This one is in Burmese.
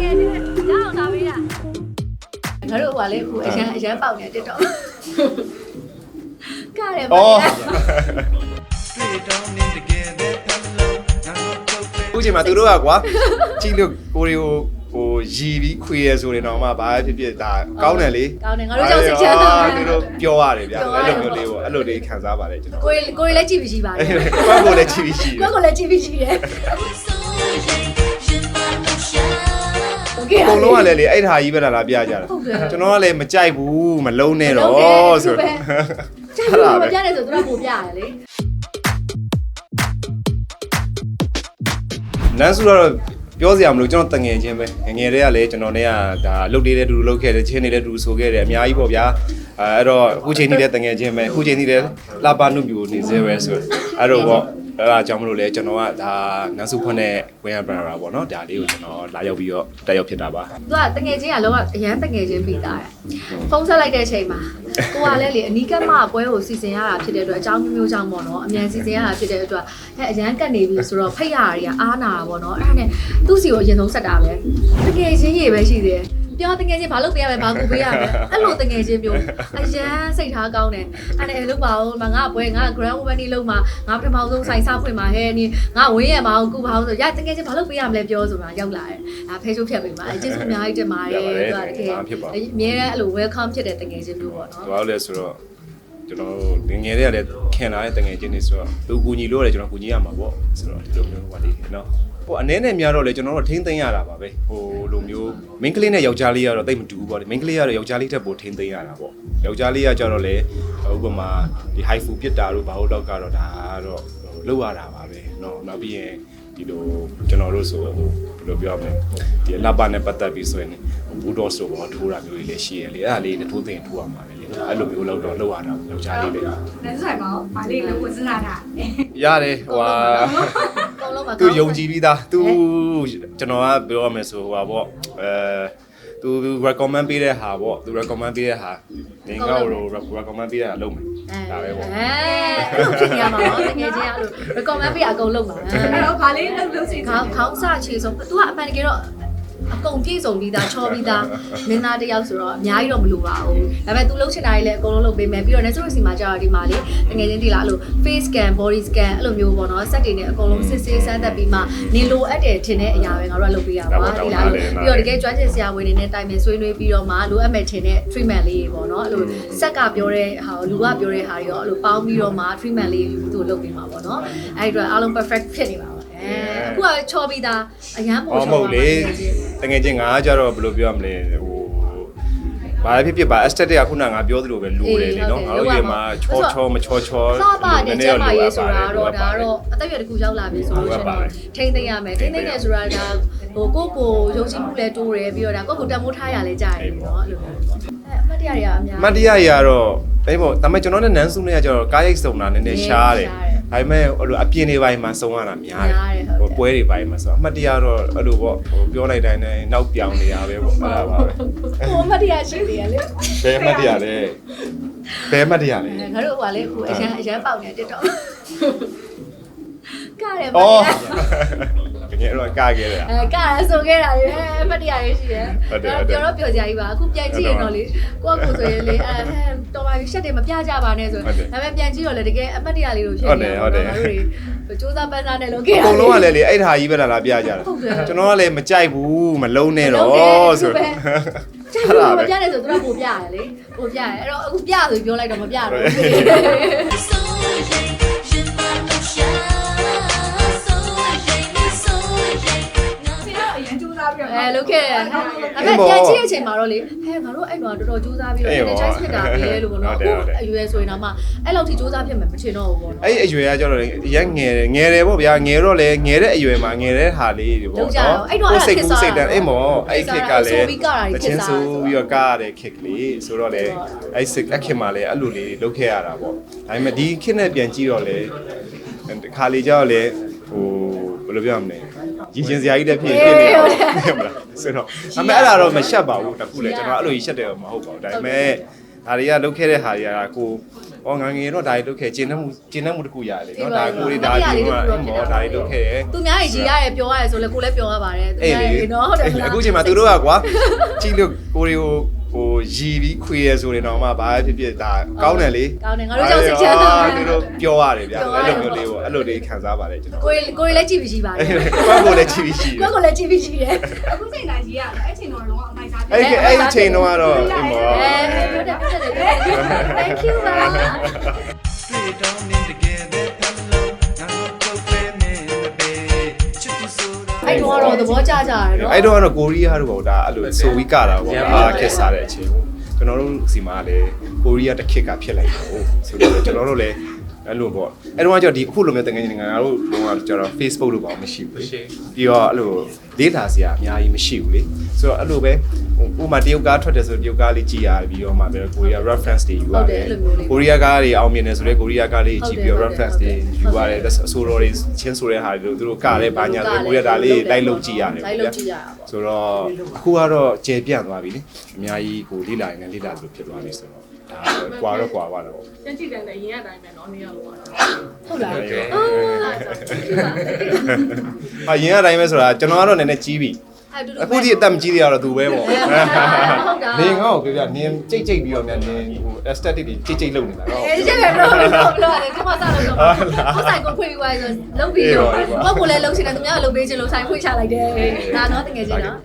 ကယ်လေးရအောင်ထားပေးတာငါတို့ဟိုကလေခုအရန်အရန်ပေါက်နေ TikTok ကားရပါအော် Straight on in together alone. I'm not broken. အခုချိန်မှာသူတို့ကကွာကြည့်လို့ကိုရီကိုဟိုရီပြီးခွေရဆိုရင်တော့မှဘာဖြစ်ဖြစ်ဒါကောင်းတယ်လေကောင်းတယ်ငါတို့ကြောင့်စိတ်ချမ်းသာတယ် သူတို့ပြောရတယ်ဗျအဲ့လိုမျိုးလေးပေါ့အဲ့လိုလေးခံစားပါတယ်ကျွန်တော်ကိုယ်ကိုယ်လည်းကြည့်ပြီးကြည့်ပါလေကိုယ့်ကိုယ်လည်းကြည့်ပြီးရှိတယ် ကိုယ့်ကိုယ်လည်းကြည့်ပြီးကြည့်တယ် I'm so late. အကုန်လုံးကလည်းလေအဲ့ဒါကြီးပဲလားပြကြတာဟုတ်တယ် ကျွန်တော်ကလည်းမကြိုက်ဘူးမလုံးနဲ့တော့ဆိုကြိုက်လို့မပြတယ်ဆိုသူကပို့ပြရတယ်လေနန်းစုတော့ပြောစရာမလိုကျွန်တော်တငယ်ချင်းပဲငယ်ငယ်တည်းကလည်းကျွန်တော်နဲ့ကဒါလုတ်လေးတဲ့တူတူလုတ်ခဲ့တယ်ချင်းနေတဲ့တူတူဆိုခဲ့တယ်အများကြီးပေါ့ဗျာအဲအဲ့တော့အခုချိန်ကြီးလည်းတငယ်ချင်းပဲအခုချိန်ကြီးလည်းလာပါနုပြူနေစေပဲဆိုအဲ့တော့ပေါ့ အဲ့ဒါကြောင့်မလို့လဲကျွန်တော်ကဒါနန်းစုဖွင့်တဲ့ဝင်ရပရာပေါ့နော်ဒါလေးကိုကျွန်တော်လာရောက်ပြီးတော့တက်ရောက်ဖြစ်တာပါသူကတငယ်ချင်းကလောကအရန်တငယ်ချင်းပြီးသားတယ်ဖုန်းဆက်လိုက်တဲ့အချိန်မှာကိုကလည်းလေအနီးကပ်မပွဲကိုစီစဉ်ရတာဖြစ်တဲ့အတွက်အကြောင်းမျိုးမျိုးကြောင့်ပေါ့နော်အမြန်စီစဉ်ရတာဖြစ်တဲ့အတွက်အဲအရန်ကတ်နေပြီဆိုတော့ဖိတ်ရတာတွေကအားနာတာပေါ့နော်အဲ့ဒါနဲ့သူ့စီကိုအရင်ဆုံးဆက်တာပဲတကယ်ချင်းရေပဲရှိသေးတယ် ပြောတကယ်ချင်းဘာလုပ်ပေးရမလဲဘာကူပေးရမလဲအဲ့လိုတကယ်ချင်းမျိုးအရန်စိတ်ထားကောင်းတယ်အဲ့ဒါလို့ပါဦးငါဘွဲငါ grand opening လုပ်မှာငါပထမဆုံးဆိုင်စားဖွင့်မှာဟဲ့နီငါဝင်းရမှာကူပါအောင်ဆိုရတကယ်ချင်းဘာလုပ်ပေးရမလဲပြောဆိုတာရောက်လာတယ်ဒါဖေးချိုးဖြတ်ပေးမှာကျေးဇူးအများကြီးတင်ပါတယ်သူကတကယ်အမြဲတမ်းအဲ့လို welcome ဖြစ်တဲ့တကယ်ချင်းမျိုးပေါ့နော်။ဘာလို့လဲဆိုတော့ကျွန်တော်တို့ငယ်ငယ်တွေကလည်းခင်လာတဲ့တငယ်ချင်းတွေဆိုတော့သူကူညီလို့ရတယ်ကျွန်တော်ကူညီရမှာပေါ့ဆိုတော့ဒီလိုမျိုးဟိုပါလေးနော် ဟိုအနေနဲ့များတော့လေကျွန်တော်တို့ထိမ့်သိမ်းရတာပါပဲဟိုလိုမျိုး main ကလေးနဲ့ယောက်ျားလေးကတော့တိတ်မတူဘူးပေါ့လေ main ကလေးကတော့ယောက်ျားလေးထက်ပိုထိမ့်သိမ်းရတာပေါ့ယောက်ျားလေးကကြတော့လေဥပမာဒီ high food ပြစ်တာတို့ဘာလို့တော့ကတော့ဒါကတော့လောက်ရတာပါပဲနော်နောက်ပြီးရင်ဒီလိုကျွန်တော်တို့ဆိုဟိုဘယ်လိုပြောမလဲဒီအလပနဲ့ပတ်သက်ပြီးဆိုရင်ဘူတော်ဆိုတော့ထိုးတာမျိုးတွေလည်းရှိရလေအဲ့ဒါလေးနဲ့ထိုးသိရင်ထိုးရမှာပဲလေအဲ့လိုမျိုးလောက်တော့လောက်ရတာယောက်ျားလေးပဲလက်ဆိုင်မှာဗာလေးလို့စဉ်းစားတာရတယ်ဟိုဟာအကုန်လုံးမှာ သူယုံကြည်ပြီးသားသူကျွန်တော်ကပြောရမယ်ဆိုဟိုဟာပေါ့အဲသူ recommend ပေးတဲ့ဟာပေါ့သူ recommend ပေးတဲ့ဟာငင်ကောက်လို့ recommend ပေးတဲ့ဟာလုပ်မယ်ဒါပဲပေါ့အဲအဲ့လိုဖြစ်နေရမှာပေါ့တကယ်ချင်းအဲ့လို recommend ပေးအကုန်လုံးပါအဲ့တော့ဗာလေးလို့လို့စီခေါင်းခေါင်းစချေဆုံး तू ကအမှန်တကယ်တော့ အကုန်ပြည့်စုံပြီးသားချောပြီးသားမင်းသားတစ်ယောက်ဆိုတော့အများကြီးတော့မလိုပါဘူးဒါပေမဲ့ तू လှုပ်ချင်တာတွေလည်းအကုန်လုံးလုပ်ပေးမယ်ပြီးတော့ natural စီမှာကြာတော့ဒီမှာလေတကယ်ချင်းဒီလားအဲ့လို face scan body scan အဲ့လိုမျိုးပေါ့နော်စက်တွေနဲ့အကုန်လုံးစစ်ဆေးစမ်းသပ်ပြီးမှနေလိုအပ်တယ်ထင်တဲ့အရာပဲငါတို့ကလုပ်ပေးရပါဒီလားလို့ပြီးတော့တကယ်ကျွမ်းကျင်ဆရာဝန်တွေနဲ့တိုင်ပင်ဆွေးနွေးပြီးတော့မှလိုအပ်မယ်ထင်တဲ့ treatment လေးတွေပေါ့နော်အဲ့လိုစက်ကပြောတဲ့ဟာကိုလူကပြောတဲ့ဟာတွေရောအဲ့လိုပေါင်းပြီးတော့မှ treatment လေးယူသူ့လုပ်ပေးမှာပေါ့နော်အဲ့ဒီတော့အားလုံး perfect ဖြစ်နေပါပါ အဲအခုကချောပြီးသားအရန်ပို့အော်ချောမပါဟုတ်လေတကယ်ချင်းငါကကြတော့ဘယ်လိုပြောရမလဲဟိုဘာဖြစ်ဖြစ်ပါ aesthetic ကခုနကငါပြောသလိုပဲလိုတယ်လေနော်ငါတို့ဒီမှာချောချောမချောချောစပါနဲ့ကျမရေးဆိုတာတော့ဒါတော့အသက်အရွယ်တစ်ခုရောက်လာပြီဆိုလို့ရှိရင်တော့ထိမ့်သိမ့်ရမယ်ထိမ့်သိမ့်နေဆိုတာဒါဟိုကိုကိုရုံချမှုလည်းတိုးတယ်ပြီးတော့ဒါကိုကိုတမိုးထားရလဲကြာတယ်နော်အဲ့လိုအဲအမှတ်တရတွေကအများမတ်တရားကြီးကတော့အဲပေါ့ဒါပေမဲ့ကျွန်တော်နဲ့နန်းစုနဲ့ကကျတော့ကားရိတ်စုံတာနည်းနည်းရှားတယ် ဒါပေမဲ့ဟိုလိုအပြင်းတွေပိုင်းမှာစုံရတာများတယ်ဟိုပွဲတွေပိုင်းမှာဆိုအမှတ်တရတော့အဲ့လိုပေါ့ဟိုပြောလိုက်တိုင်းနဲ့နောက်ပြောင်နေရပဲပေါ့အဲ့ဒါပါပဲဟိုအမှတ်တရရှိတယ်လေဘယ်အမှတ်တရလဲဘယ်အမှတ်တရလဲငါတို့ဟိုကလေအခုအရန်အရန်ပေါက်နေတက်တော့ကားတယ်မအော်တရ ငယ်တော့ကားခဲ့တယ် အဲကားရဆိုခဲ့တာလေအမှတ်တရရေးရှိတယ်ဟုတ်တယ်ဟုတ်တယ် ပြောတော့ပြောကြကြီးပါအခုပြန်ကြည့်ရင်တော့လေကိုယ့်ကိုယ်ဆိုရင်လေအဲတော်ပါပြီရှက်တယ်မပြကြပါနဲ့ဆိုဟုတ်တယ်ဒါပေမဲ့ပြန်ကြည့်တော့လေတကယ်အမှတ်တရလေးလို့ဖြစ်ဟုတ်နေတယ်တာဟုတ်တယ်ငါတို့တွေစူးစမ်းပန်းစားနဲ့လုပ်ခဲ့အတာ ကုန်လုံးကလည်းလေအဲ့ဒါကြီးပဲလားပြကြတာဟုတ်တယ် ကျွန်တော်ကလည်းမကြိုက်ဘူးမလုံးနဲ့တော့ဆိုကျန်လို့မပြတယ်ဆိုသူကပိုပြရတယ်လေပိုပြရတယ်အဲ့တော့အခုပြဆိုပြောလိုက်တော့မပြတော့ဘူးစီ အဲလုပ်ခဲ့တယ်ဒါပေမဲ့ပြန်ကြည့်တဲ့အချိန်မှာတော့လေဟဲငါတို့အဲ့တော့တော်တော်စူးစမ်းပြီးတော့ energize ဖြစ်တာပဲလို့ပေါ့နော်အခုအရွယ်ဆိုရင်တော့မှအဲ့လောက်ထိစူးစမ်းဖြစ်မယ်မချင်တော့ဘူးပေါ့နော်အဲ့အရွယ်ကကျတော့ရက်ငယ်တယ်ငယ်တယ်ပေါ့ဗျာငယ်တော့လေငယ်တဲ့အရွယ်မှာငယ်တဲ့ဟာလေးတွေပေါ့လုံးကြတော့အဲ့တော့အဲ့ဒါစိတ်ခေတ်ကူးစားစိတ်တန်အဲ့မော်အဲ့ခက်ကလည်းဆိုပြီးကားတာတွေတခေချင်းတ်စားဆိုပြီးတော့ကားရတဲ့ခက်ကလေးဆိုတော့လေအဲ့စိတ်အခင်မှာလည်းအဲ့လိုလေးလုပ်ခဲ့ရတာပေါ့ဒါပေမဲ့ဒီခက်နဲ့ပြန်ကြည့်တော့လေဒီခါလေးကျတော့လေဟိုဘယ် လိုပြောရမလဲရည်ချင်းစရာကြီးတစ်ဖြစ်ဖြစ်နေတော့မလားဆိုတော့အမေအဲ့ဒါတော့မရှက်ပါဘူးတခုလေကျွန်တော်အဲ့လိုကြီးရှက်တယ်မဟုတ်ပါဘူးဒါပေမဲ့ဒါတွေကလုပ်ခဲ့တဲ့ဟာတွေကကိုအော်ငါငယ်တော့ဒါတွေလုပ်ခဲ့ကျင်းနှမှုကျင်းနှမှုတစ်ခုရတယ်အေးနော်ပါဒါကိုတွေဒါမတရားလေးတွေတစ်ကခုတော့ဖြစ်တာဟောဒါတွေလုပ်ခဲ့တယ်သူများကြီးရတယ်ပြောရတယ်ဆိုလဲကိုလည်းပြောရပါတယ်သူအေးများလေကြီးနော်ဟုတ်တယ်မလားအခုချိန်မှာသူတို့ကကွာကြည့်လို့ကိုတွေကို ဟိုရီပြီးခွေရဆိုရင်တော့မှဘာဖြစ်ဖြစ်ဒါကောင်းတယ်လေကောင်းတယ်ငါတို့ကြောင့်စိတ်ချမ်းသာတယ်သူတို့ပြောရတယ်ဗျာပြောအဲ့ရတယ်လိုမျိုးလေးပေါ့အဲ့လိုလေးခံစားပါတယ်ကျွန်တော်ကိုယ်ကိုယ်လည်းကြည့်ပြီးရှိပါတယ်ကိုယ့်ကိုယ်လည်းကြည့်ပြီးရှိတယ်ကိုယ်ကိုလည်းကြည့်ပြီးရှိတယ်အခုစိတ်နိုင်ကြီးရတယ်အဲ့ချိန်တော့လုံးဝအမိုက်စားပြအဲ့ဒီအဲ့ဒီချိန်တော့ကတော့အင်းမောအဲပြောတယ်ပြောတယ် Thank you ပါ သဘောကျကြရတယ်နော်အဲ့တော့ကတော့ကိုရီးယားတို့ပေါ့ဒါအဲ့လိုဆိုပြီးကတာပေါ့အားခက်စားတဲ့အချိန်ကိုကျွန်တော်တို့စီမှာလည်းကိုရီးယားတစ်ခစ်ကဖြစ်လိုက်တယ်ဟုတ်ဆိုတော့ကျွန်တော်တို့လည်း အဲ့လိုပေါ့အဲ့တော့ကျတော့ဒီအခုလိုမျိုးတကယ်ကြီးငါတို့တော့ကျတော့ Facebook လို့ပေါ့မရှိဘူးလေပြီးတော့အဲ့လိုဒေတာစရာအများကြီးမရှိဘူးလေဆိုတော့အဲ့လိုပဲဥပမာတရုတ်ကားထွက်တယ်ဆိုတရုတ်ကားလေးကြည်ရပြီးတော့မှပဲကိုရီးယား reference တွေယူရတယ်ကိုရီးယားကားတွေအောင်မြင်တယ်ဆိုတော့ကိုရီးယားကားလေးကြည့်ပြီးတော့ reference တွေယူရတယ်အဆိုတော်တွေချင်းဆိုတဲ့ဟာတွေသူတို့ကလည်းဘာညာဆိုကိုရီးယားဒါလေးလိုက်လုပ်ကြည့်ရတယ်လိုက်လုပ်ကြည့်ရတာပေါ့ဆိုတော့အခုကတော့ကျေပြန့်သွားပြီလေအများကြီးကိုလိလာရင်လည်းလိလာလို့ဖြစ်သွားပြီဆိုတော့ ဒါကွာတော့ကွာပါတော့ ပြန်ကြည့်တယ်လည်းရင်ရတိုင်းပဲเนาะနေရလို့ပါ ဟုတ်လား အာရင်အတိုင်းပဲဆိုတာကျွန်တော်ကတော့နည်းနည်းကြီးပြီ အဲ့တူတူ အခုဒီအသက်မကြီးသေးရတော့သူပဲပေါ့ ဟုတ်တာ နင်ငေါ့ကိုပြောပြနင်ကြိတ်ကြိတ်ပြီးတော့မြန်နင်ဟို aesthetic တွေကြိတ်ကြိတ်လုပ်နေတာတော့ အေးချက်ပဲတော့တော့တော့တယ်ဒီမှာစလို့တော့ကိုဆိုင်ကိုဖွင့်ပြီးသွားဆိုလုံးပြီးတော့ဘုတ်ကိုလည်းလုံးချင်တယ်သူများကလုံးပေးချင်လို့ဆိုင်ဖွင့်ချလိုက်တယ်ဒါတော့တကယ်ချင်းနော်